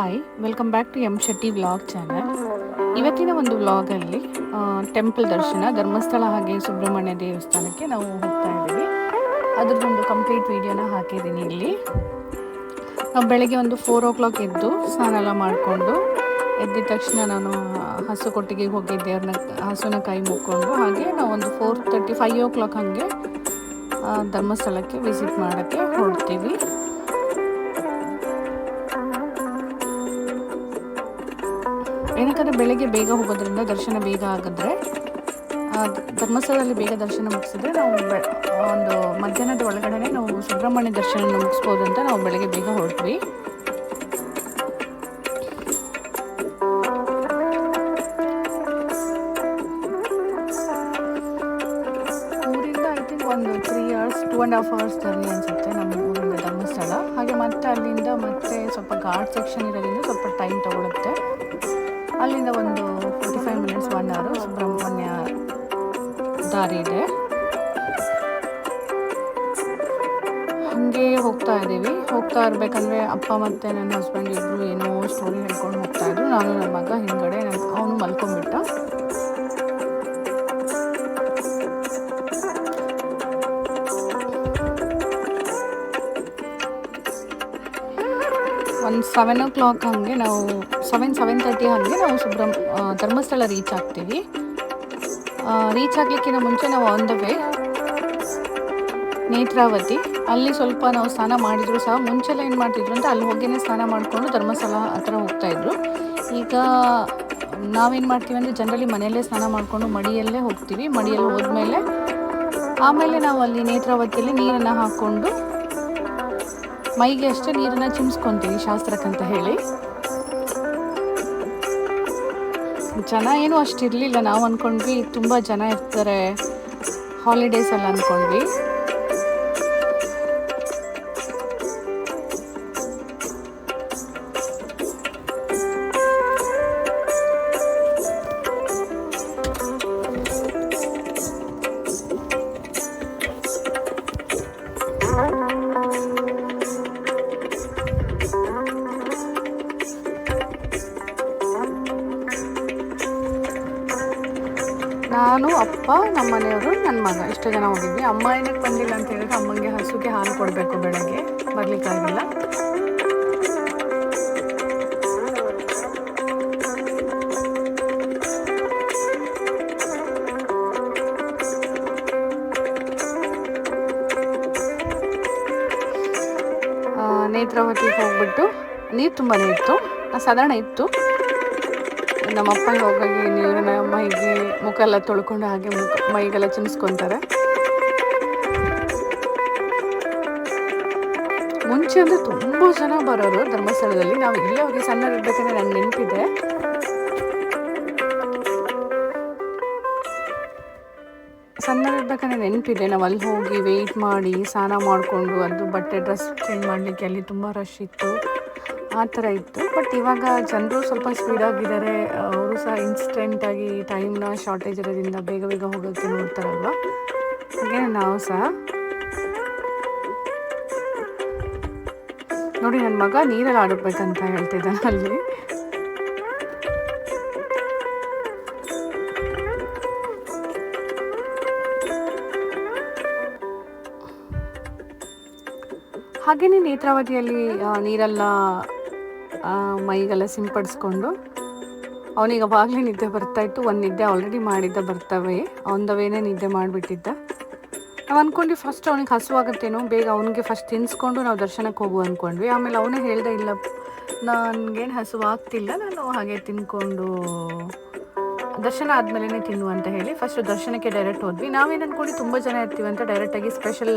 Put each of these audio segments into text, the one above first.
Hi welcome back to M Shetty vlog channel ಇವತ್ತಿನ ಒಂದು ವ್ಲಾಗಲ್ಲಿ ಟೆಂಪಲ್ ದರ್ಶನ, ಧರ್ಮಸ್ಥಳ ಹಾಗೆ ಸುಬ್ರಹ್ಮಣ್ಯ ದೇವಸ್ಥಾನಕ್ಕೆ ನಾವು ಹೋಗ್ತಾ ಇದ್ದೀವಿ. ಅದ್ರದ್ದೊಂದು ಕಂಪ್ಲೀಟ್ ವಿಡಿಯೋನ ಹಾಕಿದ್ದೀನಿ ಇಲ್ಲಿ. ನಾವು ಬೆಳಗ್ಗೆ ಒಂದು ಫೋರ್ ಓ ಕ್ಲಾಕ್ ಎದ್ದು ಸ್ನಾನ ಎಲ್ಲ ಮಾಡಿಕೊಂಡು, ಎದ್ದಿದ ತಕ್ಷಣ ನಾನು ಹಸು ಕೊಟ್ಟಿಗೆ ಹೋಗಿ ದೇವ್ರನ್ನ, ಹಸುನ ಕೈ ಮುಕ್ಕೊಂಡು ಹಾಗೆ ನಾವು ಒಂದು four thirty five o'clock ಹಾಗೆ ಧರ್ಮಸ್ಥಳಕ್ಕೆ ವಿಸಿಟ್ ಮಾಡೋಕ್ಕೆ ಹೊರಡ್ತೀವಿ ಏನಕ್ಕಂದರೆ ಬೆಳಗ್ಗೆ ಬೇಗ ಹೋಗೋದ್ರಿಂದ ದರ್ಶನ ಬೇಗ ಆಗಿದ್ರೆ ಧರ್ಮಸ್ಥಳದಲ್ಲಿ ಬೇಗ ದರ್ಶನ ಮುಗಿಸಿದ್ರೆ ನಾವು ಒಂದು ಮಧ್ಯಾಹ್ನದ ಒಳಗಡೆ ನಾವು ಸುಬ್ರಹ್ಮಣ್ಯ ದರ್ಶನ ಮುಗಿಸ್ಬೋದು ಅಂತ ನಾವು ಬೆಳಗ್ಗೆ ಬೇಗ ಹೊರಟ್ವಿ. ಊರಿಂದ ಥಿಂಕ್ ಒಂದು three hours two and hours journey ಅನಿಸುತ್ತೆ ನಮ್ಮ ಊರಿಂದ ಧರ್ಮಸ್ಥಳ. ಹಾಗೆ ಮತ್ತೆ ಅಲ್ಲಿಂದ ಮತ್ತೆ ಸ್ವಲ್ಪ ಘಾಟ್ ಸೆಕ್ಷನ್ ಇರೋದ್ರಿಂದ ಸ್ವಲ್ಪ ಟೈಮ್ ತಗೊಳುತ್ತೆ. ಅಲ್ಲಿಂದ ಒಂದು ಫೋರ್ಟಿ ಫೈವ್ ಮಿನಿಟ್ಸ್ ಒನ್ ಅವರು ಸುಬ್ರಹ್ಮಣ್ಯ ದಾರಿ ಇದೆ. ಹಾಗೆ ಹೋಗ್ತಾ ಇದ್ದೀವಿ. ಹೋಗ್ತಾ ಇರಬೇಕಂದ್ರೆ ಅಪ್ಪ ಮತ್ತು ನನ್ನ ಹಸ್ಬೆಂಡ್ ಇಬ್ಬರು ಏನೋ ಸ್ಟೋರಿ ಹೇಳ್ಕೊಂಡು ಹೋಗ್ತಾ ಇದ್ರು. ನಾನು ನನ್ನ ಮಗ ಹಿಂದ್ಗಡೆ ನನ್ನ ಅವನು ಮಲ್ಕೊಂಡ್ಬಿಟ್ಟ. ಒಂದು ಸೆವೆನ್ ಓ ಕ್ಲಾಕ್ ಹಾಗೆ ನಾವು ಸೆವೆನ್ ಸೆವೆನ್ ತರ್ಟಿ ಹಾಗೆ ನಾವು ಸುಬ್ರಹ್ಮ ಧರ್ಮಸ್ಥಳ ರೀಚ್ ಆಗ್ತೀವಿ. ರೀಚ್ ಆಗಲಿಕ್ಕಿಂತ ಮುಂಚೆ ನಾವು ಆನ್ ದ ವೇ ನೇತ್ರಾವತಿ. ಅಲ್ಲಿ ಸ್ವಲ್ಪ ನಾವು ಸ್ನಾನ ಮಾಡಿದ್ರು ಸಹ ಮುಂಚೆಲ್ಲ ಏನು ಮಾಡ್ತಿದ್ರು ಅಂತ ಅಲ್ಲಿ ಹೋಗಿನೇ ಸ್ನಾನ ಮಾಡಿಕೊಂಡು ಧರ್ಮಸ್ಥಳ ಹತ್ರ ಹೋಗ್ತಾಯಿದ್ರು ಈಗ, ನಾವೇನು ಮಾಡ್ತೀವಿ ಅಂದರೆ ಜನರಲಿ ಮನೆಯಲ್ಲೇ ಸ್ನಾನ ಮಾಡಿಕೊಂಡು ಮಡಿಯಲ್ಲೇ ಹೋಗ್ತೀವಿ. ಮಡಿಯಲ್ಲಿ ಹೋದ್ಮೇಲೆ, ಆಮೇಲೆ ನಾವು ಅಲ್ಲಿ ನೇತ್ರಾವತಿಯಲ್ಲಿ ನೀರನ್ನು ಹಾಕ್ಕೊಂಡು ಮೈಗೆ ಅಷ್ಟೇ ನೀರನ್ನು ಚಿಮ್ಸ್ಕೊತೀವಿ ಶಾಸ್ತ್ರಕ್ಕಂತ ಹೇಳಿ. ಜನ ಏನು ಅಷ್ಟು ಇರಲಿಲ್ಲ. ನಾವು ಅಂದ್ಕೊಂಡ್ವಿ ತುಂಬ ಜನ ಇರ್ತಾರೆ. ಹಾಲಿಡೇಸಲ್ಲಿ ಅಂದ್ಕೊಂಡ್ವಿ ನನ್ನ ಮಗ. ಇಷ್ಟು ಜನ ಹೋಗಿದ್ವಿ. ಅಮ್ಮ ಏನಕ್ಕೆ ಬಂದಿಲ್ಲ ಅಂತ ಹೇಳಿದ್ರೆ ಅಮ್ಮಂಗೆ ಹಸುಗೆ ಹಾಲು ಕೊಡಬೇಕು ಬೆಳಗ್ಗೆ. ಬರ್ಲಿಕ್ಕಾಗಿಲ್ಲ. ನೇತ್ರಾವತಿಗೆ ಹೋಗ್ಬಿಟ್ಟು ನೀರು ತುಂಬಾ ಇತ್ತು. ಸಾಧಾರಣ ಇತ್ತು. ನಮ್ಮಪ್ಪ ಹೋಗಾಗಿ ನೀರನ್ನ ಮೈಗೆ ಮುಖ ಎಲ್ಲ ತೊಳ್ಕೊಂಡು ಹಾಗೆ ಮುಖ, ಮೈಗೆಲ್ಲ ಚಿಮ್ಸ್ಕೊತಾರೆ ಮುಂಚೆ ಅಂದರೆ ತುಂಬ ಜನ ಬರೋರು ಧರ್ಮಸ್ಥಳದಲ್ಲಿ. ನಾವು ಇಲ್ಲೇ ಹೋಗಿ ಸಣ್ಣ ಇರ್ಬೇಕಂದ್ರೆ ನಂಗೆ ನೆನಪಿದೆ. ಸಣ್ಣದಿರ್ಬೇಕಂದ್ರೆ ನೆನಪಿದೆ. ನಾವು ಅಲ್ಲಿ ಹೋಗಿ ವೆಯ್ಟ್ ಮಾಡಿ, ಸ್ನಾನ ಮಾಡಿಕೊಂಡು, ಅದು ಬಟ್ಟೆ ಡ್ರೆಸ್ ಚೇಂಜ್ ಮಾಡಲಿಕ್ಕೆ ಅಲ್ಲಿ ತುಂಬ ರಶ್ ಇತ್ತು. ಆ ಥರ ಇತ್ತು. ಬಟ್ ಇವಾಗ ಜನರು ಸ್ವಲ್ಪ ಸ್ಪೀಡಾಗಿದ್ದಾರೆ ಅವರು ಸಹ ಇನ್ಸ್ಟೆಂಟಾಗಿ ಟೈಮ್ನ ಶಾರ್ಟೇಜ್ ಇರೋದ್ರಿಂದ ಬೇಗ ಬೇಗ ಹೋಗೋಕ್ಕೆ ನೋಡ್ತಾರಲ್ವ? ಹಾಗೆ ನಾವು ಸಹ ನೋಡಿ ನನ್ನ ಮಗ ನೀರಲ್ಲಿ ಆಡಬೇಕಂತ ಹೇಳ್ತಿದ್ದಾನೆ ಅಲ್ಲಿ. ಹಾಗೆಯೇ ನೇತ್ರಾವತಿಯಲ್ಲಿ ನೀರೆಲ್ಲ ಮೈಗೆಲ್ಲ ಸಿಂಪಡಿಸ್ಕೊಂಡು ಅವನಿಗೆ ಅವಾಗಲೇ ನಿದ್ದೆ ಬರ್ತಾ ಇತ್ತು. ಒಂದು ನಿದ್ದೆ ಆಲ್ರೆಡಿ ಮಾಡಿದ್ದ, ಬರ್ತವೆ. ಆನ್ ದ ವೇನೇ ನಿದ್ದೆ ಮಾಡಿಬಿಟ್ಟಿದ್ದ. ನಾವು ಅಂದ್ಕೊಂಡ್ವಿ ಫಸ್ಟ್ ಅವನಿಗೆ ಹಸುವಾಗುತ್ತೇನೋ, ಬೇಗ ಅವನಿಗೆ ಫಸ್ಟ್ ತಿನ್ನಿಸ್ಕೊಂಡು ನಾವು ದರ್ಶನಕ್ಕೆ ಹೋಗು ಅಂದ್ಕೊಂಡ್ವಿ ಆಮೇಲೆ ಅವನೇ ಹೇಳ್ದೆ, ಇಲ್ಲ, ನನಗೇನು ಹಸುವಾಗ್ತಿಲ್ಲ, ನಾನು ಹಾಗೆ ತಿನ್ಕೊಂಡು ದರ್ಶನ ಆದಮೇಲೆ ತಿನ್ನು ಅಂತ ಹೇಳಿ ಫಸ್ಟ್ ದರ್ಶನಕ್ಕೆ ಡೈರೆಕ್ಟ್ ಹೋದ್ವಿ. ನಾವೇನು ಅಂದ್ಕೊಂಡು ತುಂಬ ಜನ ಇರ್ತೀವಿ ಅಂತ ಡೈರೆಕ್ಟಾಗಿ ಸ್ಪೆಷಲ್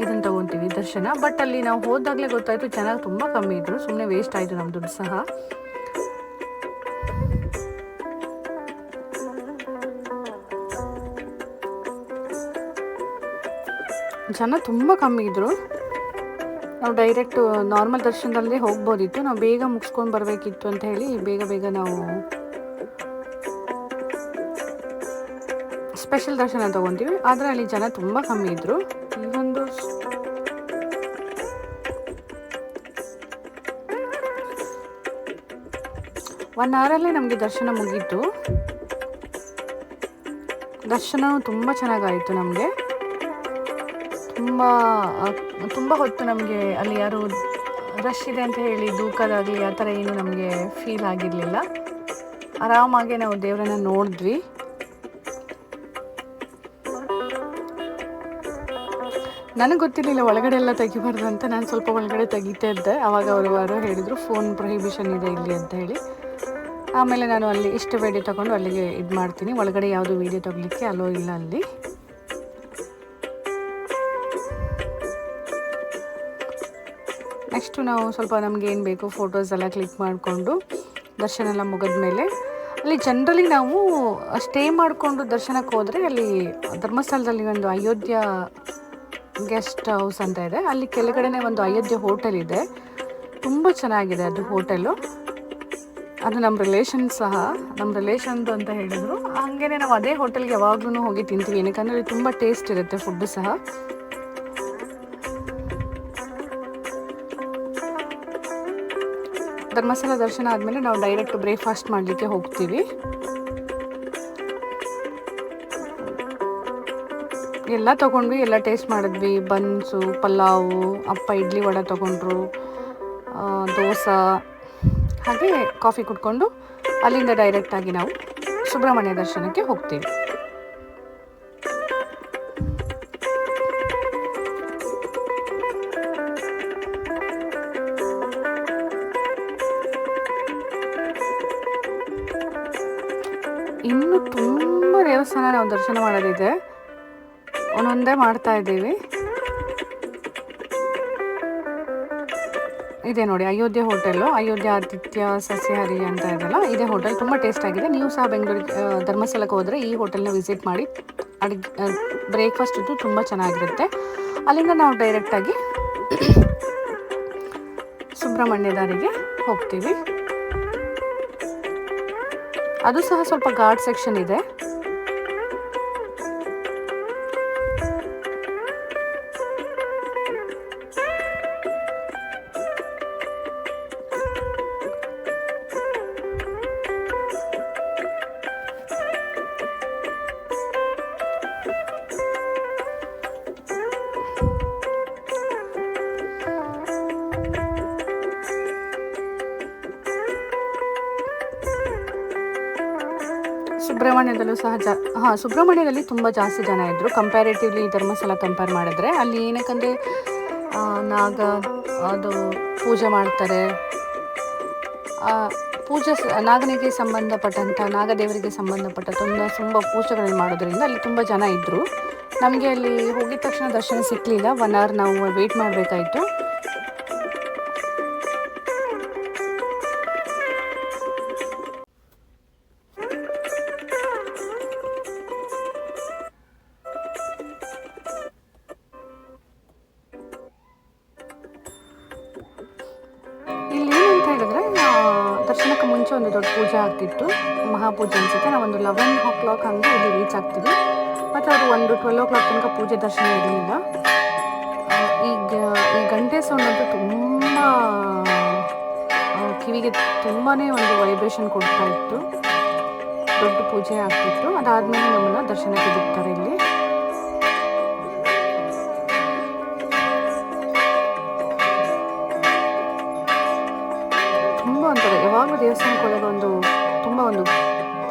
ಇದನ್ನು ತಗೊತೀವಿ ದರ್ಶನ. ಬಟ್ ಅಲ್ಲಿ ನಾವು ಹೋದಾಗಲೇ ಗೊತ್ತಾಯಿತು ಚೆನ್ನಾಗಿ ತುಂಬ ಕಮ್ಮಿ ಇದ್ದರು ಸುಮ್ಮನೆ ವೇಸ್ಟ್ ಆಯಿತು ನಮ್ಮ ದುಡ್ಡು ಸಹ. ಜನ ತುಂಬ ಕಮ್ಮಿ ಇದ್ದರು ನಾವು ಡೈರೆಕ್ಟ್ ನಾರ್ಮಲ್ ದರ್ಶನದಲ್ಲೇ ಹೋಗ್ಬೋದಿತ್ತು. ನಾವು ಬೇಗ ಮುಗಿಸ್ಕೊಂಡು ಬರಬೇಕಿತ್ತು ಅಂತ ಹೇಳಿ ಬೇಗ ಬೇಗ ನಾವು ಸ್ಪೆಷಲ್ ದರ್ಶನ ತಗೊತೀವಿ. ಆದರೆ ಅಲ್ಲಿ ಜನ ತುಂಬ ಕಮ್ಮಿ ಇದ್ದರು ಈ ಒಂದು ಒನ್ ಅವರಲ್ಲೇ ನಮಗೆ ದರ್ಶನ ಮುಗೀತು. ದರ್ಶನವೂ ತುಂಬ ಚೆನ್ನಾಗಾಯಿತು ನಮಗೆ. ತುಂಬ ತುಂಬ ಹೊತ್ತು ನಮಗೆ ಅಲ್ಲಿ ಯಾರು ರಶ್ ಇದೆ ಅಂತ ಹೇಳಿ ದೂಕದಾಗಲಿ ಆ ಥರ ಏನು ನಮಗೆ ಫೀಲ್ ಆಗಿರಲಿಲ್ಲ. ಆರಾಮಾಗಿ ನಾವು ದೇವರನ್ನ ನೋಡಿದ್ವಿ. ನನಗೆ ಗೊತ್ತಿರಲಿಲ್ಲ, ಒಳಗಡೆ ಎಲ್ಲ ತೆಗಿಬಾರ್ದು ಅಂತ ನಾನು ಸ್ವಲ್ಪ ಒಳಗಡೆ ತೆಗಿತಾ ಇದ್ದೆ. ಆವಾಗ ಅವರು ಯಾರೋ ಹೇಳಿದರು ಫೋನ್ ಪ್ರೊಹಿಬಿಷನ್ ಇದೆ ಇಲ್ಲಿ ಅಂತ ಹೇಳಿ. ಆಮೇಲೆ ನಾನು ಅಲ್ಲಿ ಇಷ್ಟು ಬೇಡಿ ತೊಗೊಂಡು ಅಲ್ಲಿಗೆ ಇದು ಮಾಡ್ತೀನಿ. ಒಳಗಡೆ ಯಾವುದು ವೀಡಿಯೋ ತೊಗಲಿಕ್ಕೆ ಅಲೋ ಇಲ್ಲ ಅಲ್ಲಿ. ನೆಕ್ಸ್ಟು ನಾವು ಸ್ವಲ್ಪ ನಮ್ಗೆ ಏನು ಬೇಕು ಫೋಟೋಸ್ ಎಲ್ಲ ಕ್ಲಿಕ್ ಮಾಡಿಕೊಂಡು ದರ್ಶನ ಎಲ್ಲ ಮುಗಿದ ಮೇಲೆ ಅಲ್ಲಿ ಜನರಲಿ ನಾವು ಸ್ಟೇ ಮಾಡಿಕೊಂಡು ದರ್ಶನಕ್ಕೆ ಹೋದರೆ ಅಲ್ಲಿ ಧರ್ಮಸ್ಥಳದಲ್ಲಿ ಒಂದು ಅಯೋಧ್ಯ ಗೆಸ್ಟ್ ಹೌಸ್ ಅಂತ ಇದೆ. ಅಲ್ಲಿ ಕೆಳಗಡೆನೆ ಒಂದು ಅಯೋಧ್ಯೆ ಹೋಟೆಲ್ ಇದೆ. ತುಂಬ ಚೆನ್ನಾಗಿದೆ ಅದು ಹೋಟೆಲು. ಅದು ನಮ್ಮ ರಿಲೇಷನ್ ಸಹ ನಮ್ಮ ರಿಲೇಷನ್ದು ಅಂತ ಹೇಳಿದ್ರು. ಹಾಗೇನೆ ನಾವು ಅದೇ ಹೋಟೆಲ್ಗೆ ಯಾವಾಗ್ಲೂ ಹೋಗಿ ತಿಂತೀವಿ. ಏನಕ್ಕೆ ತುಂಬ ಟೇಸ್ಟ್ ಇರುತ್ತೆ ಫುಡ್ ಸಹ. ಧರ್ಮಸ್ಥಳ ದರ್ಶನ ಆದಮೇಲೆ ನಾವು ಡೈರೆಕ್ಟ್ ಬ್ರೇಕ್ಫಾಸ್ಟ್ ಮಾಡಲಿಕ್ಕೆ ಹೋಗ್ತೀವಿ. ಎಲ್ಲ ತೊಗೊಂಡ್ವಿ, ಎಲ್ಲ ಟೇಸ್ಟ್ ಮಾಡಿದ್ವಿ. ಬನ್ಸು, ಪಲಾವು, ಅಪ್ಪ ಇಡ್ಲಿ ವಡೆ ತೊಗೊಂಡ್ರು ದೋಸೆ, ಹಾಗೆ ಕಾಫಿ ಕುಡ್ಕೊಂಡು ಅಲ್ಲಿಂದ ಡೈರೆಕ್ಟಾಗಿ ನಾವು ಸುಬ್ರಹ್ಮಣ್ಯ ದರ್ಶನಕ್ಕೆ ಹೋಗ್ತೀವಿ. ಇನ್ನು ತುಂಬ ದೇವಸ್ಥಾನ ನಾವು ದರ್ಶನ ಮಾಡೋದಿದೆ. ಒಂದೊಂದೇ ಮಾಡ್ತಾ ಇದ್ದೀವಿ. ಇದೆ ನೋಡಿ, ಅಯೋಧ್ಯೆ ಹೋಟೆಲು, ಅಯೋಧ್ಯೆ ಆತಿಥ್ಯ ಸಸ್ಯಹಾರಿ ಅಂತ ಇದೆಲ್ಲ. ಇದೇ ಹೋಟೆಲ್, ತುಂಬ ಟೇಸ್ಟ್ ಆಗಿದೆ. ನೀವು ಸಹ ಬೆಂಗಳೂರಿಗೆ ಧರ್ಮಸ್ಥಳಕ್ಕೆ ಹೋದರೆ ಈ ಹೋಟೆಲ್ನ ವಿಸಿಟ್ ಮಾಡಿ. ಅಡುಗೆ ಬ್ರೇಕ್ಫಾಸ್ಟ್ ಇದು ತುಂಬ ಚೆನ್ನಾಗಿರುತ್ತೆ. ಅಲ್ಲಿಂದ ನಾವು ಡೈರೆಕ್ಟಾಗಿ ಸುಬ್ರಹ್ಮಣ್ಯ ದಾರಿಗೆ ಹೋಗ್ತೀವಿ. ಅದು ಸಹ ಸ್ವಲ್ಪ ಗಾರ್ಡ್ ಸೆಕ್ಷನ್ ಇದೆ. ಸುಬ್ರಹ್ಮಣ್ಯದಲ್ಲೂ ಸಹ ಜಾ, ಹಾಂ, ಸುಬ್ರಹ್ಮಣ್ಯದಲ್ಲಿ ತುಂಬ ಜಾಸ್ತಿ ಜನ ಇದ್ದರು ಕಂಪ್ಯಾರಿಟಿವ್ಲಿ ಧರ್ಮಸ್ಥಳ ಕಂಪೇರ್ ಮಾಡಿದ್ರೆ ಅಲ್ಲಿ ಏನಕ್ಕಂದ್ರೆ ನಾಗ, ಅದು ಪೂಜೆ ಮಾಡ್ತಾರೆ. ಪೂಜೆ ನಾಗನಿಗೆ ಸಂಬಂಧಪಟ್ಟಂಥ ನಾಗದೇವರಿಗೆ ಸಂಬಂಧಪಟ್ಟ ತುಂಬ ತುಂಬ ಪೂಜೆಗಳನ್ನು ಮಾಡೋದ್ರಿಂದ ಅಲ್ಲಿ ತುಂಬ ಜನ ಇದ್ದರು ನಮಗೆ ಅಲ್ಲಿ ಹೋಗಿದ ತಕ್ಷಣ ದರ್ಶನ ಸಿಕ್ಕಲಿಲ್ಲ ಒನ್ ಅವರ್ ನಾವು ವೆಯ್ಟ್ ಮಾಡಬೇಕಾಯಿತು. ಮುಂಚೆ ಒಂದು ದೊಡ್ಡ ಪೂಜೆ ಆಗ್ತಿತ್ತು. ಮಹಾಪೂಜೆ ಅನಿಸುತ್ತೆ. ನಾವೊಂದು ಲೆವೆನ್ ಓ ಕ್ಲಾಕ್ ಹಂಗೆ ಇಲ್ಲಿ ರೀಚ್ ಆಗ್ತೀವಿ ಮತ್ತು ಅದು ಒಂದು ಟ್ವೆಲ್ ಓ ಕ್ಲಾಕ್ ತನಕ ಪೂಜೆ ದರ್ಶನ ಇರಲಿಲ್ಲ. ಈಗ, ಈ ಗಂಟೆ ಸೌಂಡ್ ಅಂತೂ ತುಂಬ ಕಿವಿಗೆ ತುಂಬಾ ಒಂದು ವೈಬ್ರೇಷನ್ ಕೊಡ್ತಾ ಇತ್ತು. ದೊಡ್ಡ ಪೂಜೆ ಆಗ್ತಿತ್ತು. ಅದಾದಮೇಲೆ ನಮ್ಮನ್ನು ದರ್ಶನಕ್ಕೆ ಬಿಡ್ತಾರೆ ಇಲ್ಲಿ.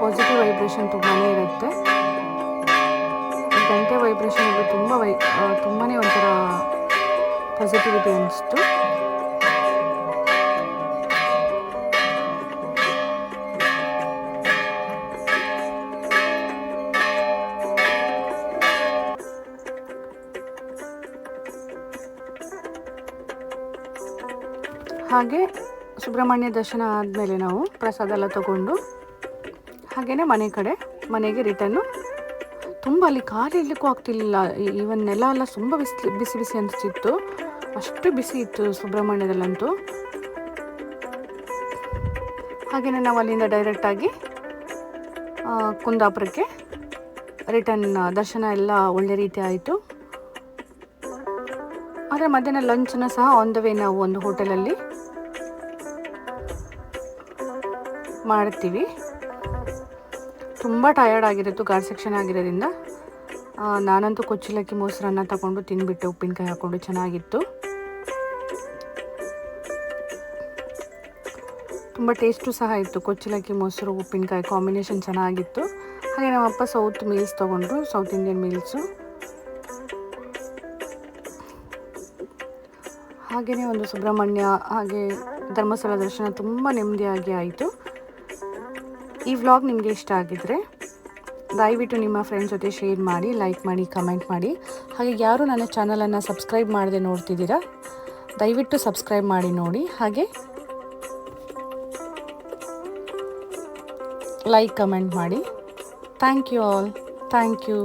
ಪಾಸಿಟಿವ್ ವೈಬ್ರೇಷನ್ ತುಂಬಾ ಇರುತ್ತೆ. ಗಂಟೆ ವೈಬ್ರೇಷನ್ ಇದು ತುಂಬ ವೈ ತುಂಬಾ ಒಂಥರ ಪಾಸಿಟಿವಿಟಿ ಅನಿಸ್ತು ಹಾಗೆ ಸುಬ್ರಹ್ಮಣ್ಯ ದರ್ಶನ ಆದಮೇಲೆ ನಾವು ಪ್ರಸಾದ ಎಲ್ಲ ತಗೊಂಡು ಹಾಗೆಯೇ ಮನೆ ಕಡೆ, ಮನೆಗೆ ರಿಟರ್ನು ತುಂಬ ಅಲ್ಲಿ ಕಾಲು ಇಡ್ಲಿಕ್ಕೂ ಆಗ್ತಿರ್ಲಿಲ್ಲ. ಈವನ್ ನೆಲ ಎಲ್ಲ ತುಂಬ ಬಿಸಿ ಬಿಸಿ ಬಿಸಿ ಅನಿಸ್ತಿತ್ತು. ಅಷ್ಟು ಬಿಸಿ ಇತ್ತು ಸುಬ್ರಹ್ಮಣ್ಯದಲ್ಲಂತೂ. ಹಾಗೆಯೇ ನಾವು ಅಲ್ಲಿಂದ ಡೈರೆಕ್ಟಾಗಿ ಕುಂದಾಪುರಕ್ಕೆ ರಿಟರ್ನ್ ದರ್ಶನ ಎಲ್ಲ ಒಳ್ಳೆ ರೀತಿ ಆಯಿತು. ಆದರೆ ಮಧ್ಯಾಹ್ನ ಲಂಚನ್ನ ಸಹ ಆನ್ ದ ವೇ ನಾವು ಒಂದು ಹೋಟೆಲಲ್ಲಿ ಮಾಡ್ತೀವಿ. ತುಂಬ ಟಯರ್ಡ್ ಆಗಿರೋದು ಗಾರ್ ಸೆಕ್ಷನ್ ಆಗಿರೋದ್ರಿಂದ ನಾನಂತೂ ಕೊಚ್ಚಿಲಕ್ಕಿ ಮೊಸರನ್ನ ತಗೊಂಡು ತಿನ್ಬಿಟ್ಟೆ ಉಪ್ಪಿನಕಾಯಿ ಹಾಕ್ಕೊಂಡು ಚೆನ್ನಾಗಿತ್ತು. ತುಂಬ ಟೇಸ್ಟು ಸಹ ಇತ್ತು ಕೊಚ್ಚಿಲಕ್ಕಿ ಮೊಸರು, ಉಪ್ಪಿನಕಾಯಿ ಕಾಂಬಿನೇಷನ್ ಚೆನ್ನಾಗಿತ್ತು. ಹಾಗೆ ನಮ್ಮಪ್ಪ ಸೌತ್ ಮೀಲ್ಸ್ ತೊಗೊಂಡ್ರು ಸೌತ್ ಇಂಡಿಯನ್ ಮೀಲ್ಸು ಹಾಗೆಯೇ ಒಂದು ಸುಬ್ರಹ್ಮಣ್ಯ, ಹಾಗೆ ಧರ್ಮಸ್ಥಳ ದರ್ಶನ ತುಂಬ ನೆಮ್ಮದಿಯಾಗಿ ಆಯಿತು. ಈ ವ್ಲಾಗ್ ನಿಮಗೆ ಇಷ್ಟ ಆಗಿದ್ದರೆ ದಯವಿಟ್ಟು ನಿಮ್ಮ ಫ್ರೆಂಡ್ಸ್ ಜೊತೆ ಶೇರ್ ಮಾಡಿ ಲೈಕ್ ಮಾಡಿ ಕಮೆಂಟ್ ಮಾಡಿ. ಹಾಗೆ ಯಾರು ನನ್ನ ಚಾನಲನ್ನು ಸಬ್ಸ್ಕ್ರೈಬ್ ಮಾಡದೆ ನೋಡ್ತಿದ್ದೀರಾ, ದಯವಿಟ್ಟು ಸಬ್ಸ್ಕ್ರೈಬ್ ಮಾಡಿ ನೋಡಿ. ಹಾಗೆ ಲೈಕ್ ಕಮೆಂಟ್ ಮಾಡಿ. Thank you all thank you